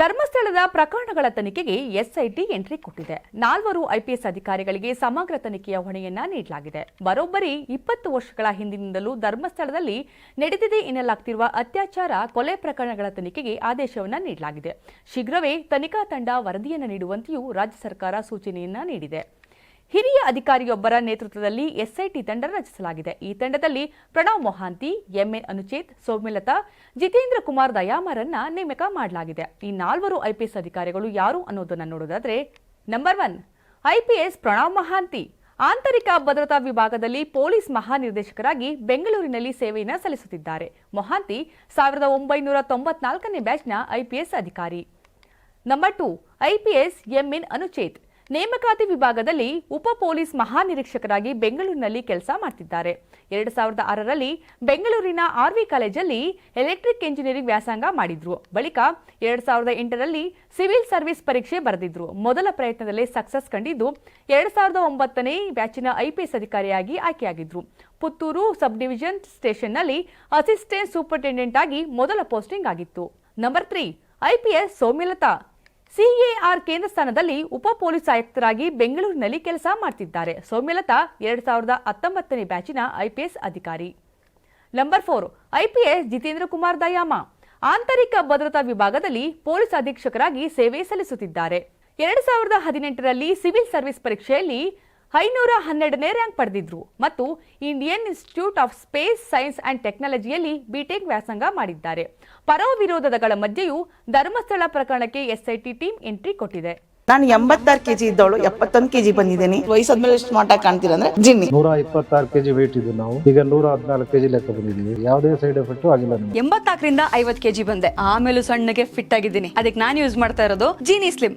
ಧರ್ಮಸ್ಥಳದ ಪ್ರಕರಣಗಳ ತನಿಖೆಗೆ ಎಸ್ಐಟಿ ಎಂಟ್ರಿ ಕೊಟ್ಟಿದೆ. ನಾಲ್ವರು ಐಪಿಎಸ್ ಅಧಿಕಾರಿಗಳಿಗೆ ಸಮಗ್ರ ತನಿಖೆಯ ಹೊಣೆಯನ್ನ ನೀಡಲಾಗಿದೆ. ಬರೋಬ್ಬರಿ ಇಪ್ಪತ್ತು ವರ್ಷಗಳ ಹಿಂದಿನಿಂದಲೂ ಧರ್ಮಸ್ಥಳದಲ್ಲಿ ನಡೆದಿದೆ ಎನ್ನಲಾಗ್ತಿರುವ ಅತ್ಯಾಚಾರ ಕೊಲೆ ಪ್ರಕರಣಗಳ ತನಿಖೆಗೆ ಆದೇಶವನ್ನ ನೀಡಲಾಗಿದೆ. ಶೀಘ್ರವೇ ತನಿಖಾ ತಂಡ ವರದಿಯನ್ನು ನೀಡುವಂತೆಯೂ ರಾಜ್ಯ ಸರ್ಕಾರ ಸೂಚನೆಯನ್ನ ನೀಡಿದೆ. ಹಿರಿಯ ಅಧಿಕಾರಿಯೊಬ್ಬರ ನೇತೃತ್ವದಲ್ಲಿ ಎಸ್ಐಟಿ ತಂಡ ರಚಿಸಲಾಗಿದೆ. ಈ ತಂಡದಲ್ಲಿ ಪ್ರಣವ್ ಮೊಹಾಂತಿ ಎಂಎನ್ ಅನುಚೇತ್, ಸೌಮ್ಯಲತಾ, ಜಿತೇಂದ್ರ ಕುಮಾರ್ ದಯಾಮರನ್ನ ನೇಮಕ ಮಾಡಲಾಗಿದೆ. ಈ ನಾಲ್ವರು ಐಪಿಎಸ್ ಅಧಿಕಾರಿಗಳು ಯಾರು ಅನ್ನೋದನ್ನ ನೋಡೋದಾದ್ರೆ, number one, IPS Pranav Mohanty. ಆಂತರಿಕ ಭದ್ರತಾ ವಿಭಾಗದಲ್ಲಿ ಪೊಲೀಸ್ ಮಹಾನಿರ್ದೇಶಕರಾಗಿ ಬೆಂಗಳೂರಿನಲ್ಲಿ ಸೇವೆಯನ್ನು ಸಲ್ಲಿಸುತ್ತಿದ್ದಾರೆ. ಮೊಹಾಂತಿ ಸಾವಿರದ ಒಂಬೈನೂರ ತೊಂಬತ್ನಾಲ್ಕನೇ ಬ್ಯಾಚ್ನ ಐಪಿಎಸ್ ಅಧಿಕಾರಿ. Number two, IPS MN Anucheth. ನೇಮಕಾತಿ ವಿಭಾಗದಲ್ಲಿ ಉಪ ಪೊಲೀಸ್ ಮಹಾನಿರೀಕ್ಷಕರಾಗಿ ಬೆಂಗಳೂರಿನಲ್ಲಿ ಕೆಲಸ ಮಾಡ್ತಿದ್ದಾರೆ. ಎರಡು ಸಾವಿರದ ಆರರಲ್ಲಿ ಬೆಂಗಳೂರಿನ ಆರ್ವಿ ಕಾಲೇಜಲ್ಲಿ ಎಲೆಕ್ಟ್ರಿಕ್ ಇಂಜಿನಿಯರಿಂಗ್ ವ್ಯಾಸಂಗ ಮಾಡಿದ್ರು. ಬಳಿಕ ಎರಡ್ ಸಾವಿರದ ಎಂಟರಲ್ಲಿ ಸಿವಿಲ್ ಸರ್ವಿಸ್ ಪರೀಕ್ಷೆ ಬರೆದಿದ್ರು. ಮೊದಲ ಪ್ರಯತ್ನದಲ್ಲೇ ಸಕ್ಸಸ್ ಕಂಡಿದ್ದು ಎರಡ್ ಸಾವಿರದ ಒಂಬತ್ತನೇ ಬ್ಯಾಚಿನ ಐಪಿಎಸ್ ಅಧಿಕಾರಿಯಾಗಿ ಆಯ್ಕೆಯಾಗಿದ್ರು. ಪುತ್ತೂರು ಸಬ್ ಡಿವಿಷನ್ ಸ್ಟೇಷನ್ನಲ್ಲಿ ಅಸಿಸ್ಟೆಂಟ್ ಸೂಪರಿಂಟೆಂಡೆಂಟ್ ಆಗಿ ಮೊದಲ ಪೋಸ್ಟಿಂಗ್ ಆಗಿತ್ತು. Number three IPS Soumyalatha CAR ಕೇಂದ್ರ ಸ್ಥಾನದಲ್ಲಿ ಉಪ ಪೊಲೀಸ್ ಆಯುಕ್ತರಾಗಿ ಬೆಂಗಳೂರಿನಲ್ಲಿ ಕೆಲಸ ಮಾಡ್ತಿದ್ದಾರೆ. ಸೌಮ್ಯಲತಾ ಎರಡ್ ಸಾವಿರದ ಹತ್ತೊಂಬತ್ತನೇ ಬ್ಯಾಚಿನ ಐಪಿಎಸ್ ಅಧಿಕಾರಿ. Number four IPS Jitendra Kumar Dayama. ಆಂತರಿಕ ಭದ್ರತಾ ವಿಭಾಗದಲ್ಲಿ ಪೊಲೀಸ್ ಅಧೀಕ್ಷಕರಾಗಿ ಸೇವೆ ಸಲ್ಲಿಸುತ್ತಿದ್ದಾರೆ. ಎರಡ್ ಸಾವಿರದ ಹದಿನೆಂಟರಲ್ಲಿ ಸಿವಿಲ್ ಸರ್ವಿಸ್ ಪರೀಕ್ಷೆಯಲ್ಲಿ ಐನೂರ ಹನ್ನೆರಡನೇ ರ್ಯಾಂಕ್ ಪಡೆದಿದ್ರು ಮತ್ತು Indian institute of space science and ಟೆಕ್ನಾಲಜಿಯಲ್ಲಿ BTech ವ್ಯಾಸಂಗ ಮಾಡಿದ್ದಾರೆ. ಪರೋ ವಿರೋಧಗಳ ಮಧ್ಯೆಯೂ ಧರ್ಮಸ್ಥಳ ಪ್ರಕರಣಕ್ಕೆ ಎಸ್ಐಟಿ ಟೀಮ್ ಎಂಟ್ರಿ ಕೊಟ್ಟಿದೆ. ನಾನು ಎಂಬತ್ತಾರು ಕೆಜಿ ಇದ್ದವಳು ಎಪ್ಪತ್ತೊಂದು ಕೆಜಿ ಬಂದಿದ್ದೀನಿ. ವಯಸ್ಸಾದ್ಮೇಲೆ ಎಷ್ಟು ಮಾಟ ಕಾಣ್ತೀರ ಅಂದ್ರೆ ಜಿನ್ನಿ. ನೂರ ಇಪ್ಪತ್ತಾರು ಕೆಜಿ ವೇಟ್ ಇದ್ದು ನಾವು. ಈಗ ನೂರ ಹದಿನಾಲ್ಕು ಕೆಜಿ ಲೆಕ್ಕ ಬಂದಿದ್ದೀವಿ. ಯಾವುದೇ ಸೈಡ್ ಎಫೆಕ್ಟ್ ಆಗಿಲ್ಲ ಎಂಬತ್ತಾಕರಿಂದ ಎಂಬತ್ನಾಲ್ಕರಿಂದ ಐವತ್ ಕೆಜಿ ಬಂದೆ. ಆಮೇಲೂ ಸಣ್ಣಗೆ ಫಿಟ್ ಆಗಿದ್ದೀನಿ. ಅದಕ್ಕೆ ನಾನು ಯೂಸ್ ಮಾಡ್ತಾ ಇರೋದು ಜೀನಿ ಸ್ಲಿಮ್